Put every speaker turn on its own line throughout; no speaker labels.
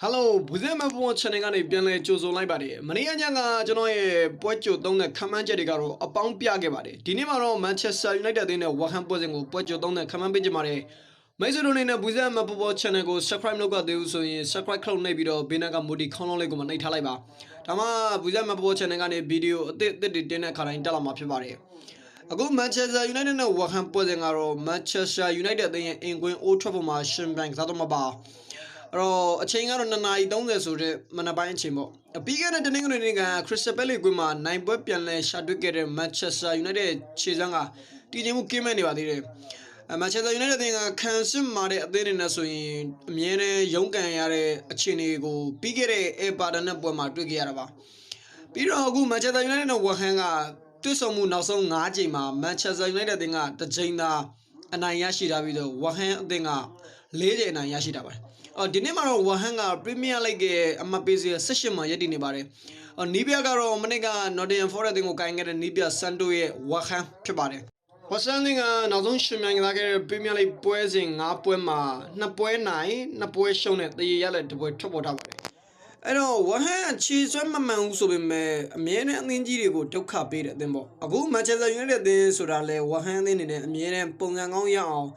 ဟယ်လိုဘူးဇဲမဘွန် channel ကနေပြန်လဲကြိုဆိုလိုက်ပါတယ်မနေ့ကညကကျွန်တော်ရဲ့ပွဲကြိုသုံးတဲ့ခမန်းချက်တွေကတော့အပေါင်းပြခဲ့ပါတယ်ဒီနေ့မှာတော့ Manchester United အသင်းနဲ့ West Ham ပွဲစဉ်ကိုပွဲကြိုသုံးတဲ့ခမန်းပေးကြပါတယ်မိတ်ဆွေတို့အနေနဲ့ဘူးဇဲမဘွန် channel ကို subscribe လုပ်ကသေးဘူးဆိုရင် subscribe ခလုတ်နှိပ်ပြီးတော့ဘေးနားက modi ခေါင်းလုံးလေးကိုမနှိပ်ထားလိုက်ပါဒါမှဘူးဇဲမဘွန် channel ကနေဗီဒီယိုအသစ်အသစ်တွေတင်တဲ့ခါတိုင်းတက်လာမှာဖြစ်ပါတယ်အခု Manchester United နဲ့ West Ham ပွဲစဉ်ကတော့ Manchester United အသင်းရဲ့အင်ကွင်း Old Trafford မှာရှင်ဘန်ကစားတော့မှာပါ အဲ့တော့အချိန်ကတော့2နာရီ30ဆိုတဲ့မနက်ပိုင်းအချိန်ပေါ့အပြီးခဲ့တဲ့တနင်္ဂနွေနေ့ကခရစ္စတယ်ပယ်လီကွင်းမှာနိုင်ပွဲပြန်လဲရှာတွေ့ခဲ့တဲ့ Manchester United ခြေစမ်းကတည်ငြိမ်မှုကင်းမဲ့နေပါသေးတယ်အဲ Manchester United အသင်းကခံစစ်မာတဲ့အသင်းတွေနဲ့ဆိုရင်အမြဲတမ်းရုန်းကန်ရတဲ့အခြေအနေကိုပြီးခဲ့တဲ့ Everton နဲ့ပွဲမှာတွေ့ခဲ့ရတာပါပြီးတော့အခု Manchester United နဲ့ West Ham ကတွေ့ဆုံမှုနောက်ဆုံး9ချိန်မှာ Manchester United အသင်းကတစ်ချိန်သာအနိုင်ရရှိထားပြီးတော့ West Ham အသင်းက၄ချိန်အနိုင်ရရှိတာပါတယ် အော်ဒီနေ့မှာတော့ West Ham က Premier League ရဲ့အမှတ်ပေးစရာ16မှာရပ်တည်နေပါတယ်အော်နီးပြကတော့မနေ့က Nottingham Forest အသင်းကိုကိုင်ခဲ့တဲ့နီးပြ Santo ရဲ့ West Ham ဖြစ်ပါတယ် West Ham ကနောက်ဆုံးရှင်မြန်ကစားခဲ့တဲ့ Premier League ပွဲစဉ်9ပွဲမှာ2ပွဲနိုင်2ပွဲရှုံးတဲ့တရေရလက်တစ်ပွဲထွက်ပေါ်ထားပါတယ်အဲ့တော့ဝဟန်ခြေဆွဲမမှန်ဘူးဆိုပေမဲ့အမြဲတမ်းအသင်းကြီးတွေကိုဒုက္ခပေးတဲ့အသင်းပေါ့အခု Manchester United အသင်းဆိုတာလဲဝဟန်အသင်းအနေနဲ့အမြဲတမ်းပုံစံကောင်းရအောင်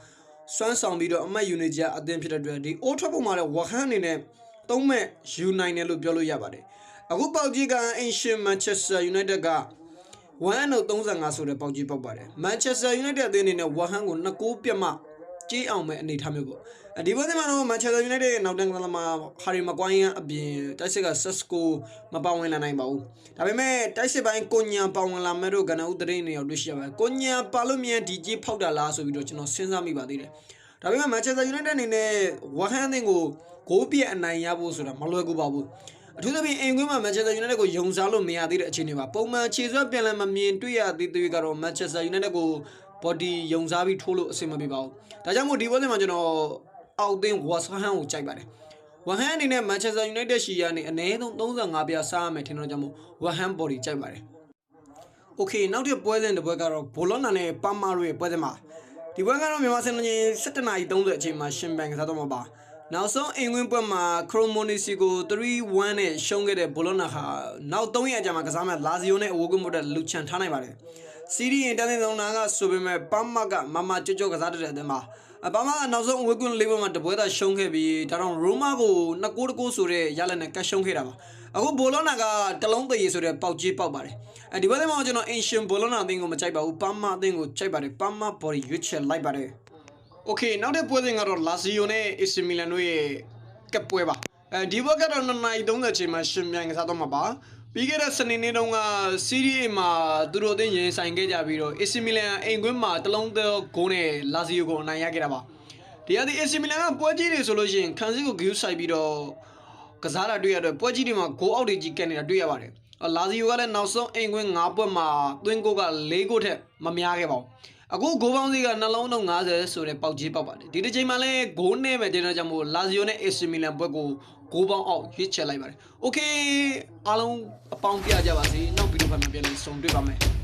စွမ်းဆောင်ပြီးတော့အမတ်ယူနေကြအသင်းဖြစ်တဲ့အတွက်ဒီ Old Trafford မှာလဲဝဟန်အနေနဲ့သုံးမဲ့ယူနိုင်တယ်လို့ပြောလို့ရပါတယ်အခုပေါက်ကြီးက Ancient Manchester United က1နဲ့35ဆိုတဲ့ပေါက်ကြီးပေါက်ပါတယ် Manchester United အသင်းအနေနဲ့ဝဟန်ကို2ကိုးပြတ်မှ ကြေးအောင်မဲ့အနေထားမျိုးပေါ့ဒီပွဲစဉ်မှာတော့ Manchester United ရဲ့နောက်တန်းကစားသမား Harry Maguire အပြင်တိုက်စစ်က Sesco မပါဝင်လာနိုင်ပါဘူးဒါပေမဲ့တိုက်စစ်ပိုင်းကိုညာပါဝင်လာမဲ့တို့ကနဦးသတင်းတွေရောက်တွေ့ရှိရပါတယ်ကိုညာပါလို့မြန်ဒီကြေးဖောက်တာလားဆိုပြီးတော့ကျွန်တော်စဉ်းစားမိပါသေးတယ်ဒါပေမဲ့ Manchester United အနေနဲ့ဝဟန်အသင်းကိုဂိုးပြက်အနိုင်ရဖို့ဆိုတာမလွယ်ကူပါဘူးအထူးသဖြင့်အင်ကွင်းမှာ Manchester United ကိုယုံစားလို့မရသေးတဲ့အခြေအနေပါပုံမှန်ခြေစွပ်ပြန်လည်မမြင်တွေ့ရသေးသေးကတော့ Manchester United ကို body ယုံစားပြီးထိုးလို့အဆင်မပြေပါဘူးဒါကြောင့်မို့ဒီပွဲစဉ်မှာကျွန်တော်အောက်သင်း West Ham ကိုကြိုက်ပါတယ်ဝဟန်အနေနဲ့ Manchester United ရှီယာနေအနည်းဆုံး35ပြားစားရမယ်ထင်တော့ကြောင့်မို့ West Ham body ကြိုက်ပါတယ် Okay နောက်တစ်ပွဲစဉ်တစ်ပွဲကတော့ဘောလောနာနဲ့ပါမာတို့ရဲ့ပွဲစဉ်မှာဒီပွဲကတော့မြန်မာစံချိန်7:30အချိန်မှာရှင်ဘန်ကစားတော့မှာပါနောက်ဆုံးအင်ကွင်းပွဲမှာခရိုမိုနီစီကို3-1နဲ့ရှုံးခဲ့တဲ့ဘောလောနာဟာနောက်3ရက်ကြာမှာကစားမဲ့လာဇီယိုနဲ့အဝိုးကွင်းမို့တဲ့လူချန်ထားနိုင်ပါတယ် စီးရီအင်တာနက်ဆောင်နာကဆိုပေမဲ့ပမ်မကမမကြွကြွကစားတဲ့အတဲ့မှာအပမကနောက်ဆုံးအဝေးကွင်းလေးပွဲမှာတပွဲသာရှုံးခဲ့ပြီးဒါတော့ရိုမာကို2ကိုးတကိုးဆိုတဲ့ရလက်နဲ့ကတ်ရှုံးခဲ့တာပါအခုဘောလောနာကတလုံးတရေဆိုတဲ့ပေါက်ကြီးပေါက်ပါတယ်အဲဒီပွဲမှာကျွန်တော်အင်ရှင်ဘောလောနာအသင်းကိုမကြိုက်ပါဘူးပမ်မအသင်းကိုကြိုက်ပါတယ်ပမ်မဘော်ဒီရွေးချယ်လိုက်ပါတယ်โอเคနောက်တဲ့ပွဲစဉ်ကတော့လာဇီယိုနဲ့အီစီမီလန်တို့ရဲ့ကပ်ပွဲပါအဲဒီဘက်ကတော့2နာရီ30ချိန်မှာရှင်မြန်ကစားတော့မှာပါ ပြီးခဲ့တဲ့စနေနေ့တုန်းကစီးရီးအေမှာသူတို့အသင်းရင်ဆိုင်ခဲ့ကြပြီးတော့ AC Milan အိမ်ကွင်းမှာတလုံးသောဂိုးနဲ့လာဇီယိုကိုအနိုင်ရခဲ့တာပါဒီအသင်း AC Milan ကပွဲကြီးတွေဆိုလို့ရှိရင်ခန်းစစ်ကိုဂိူးဆိုင်ပြီးတော့ကစားတာတွေ့ရတော့ပွဲကြီးတွေမှာဂိုးအောက်တွေကြီးကက်နေတာတွေ့ရပါတယ်လာဇီယိုကလည်းနောက်ဆုံးအိမ်ကွင်း9ပွဲမှာသွင်းဂိုးက4ဂိုးထက်မများခဲ့ပါဘူးအခုဂိုးပေါင်းစီကနှလုံးလုံး90ဆိုတဲ့ပေါက်ကြီးပေါက်ပါတယ်ဒီတစ်ချိန်မှာလည်းဂိုးနဲ့ပဲတင်တော့ကြောင့်မို့လာဇီယိုနဲ့ AC Milan ဘွက်ကို 6ပေါင်းအောက်ရွေးချယ်လိုက်ပါတယ်။ Okay အားလုံးအပေါင်းပြကြပါစေ။နောက်ဗီဒီယိုဖိုင်မှာပြန်လည်ဆုံတွေ့ပါမယ်။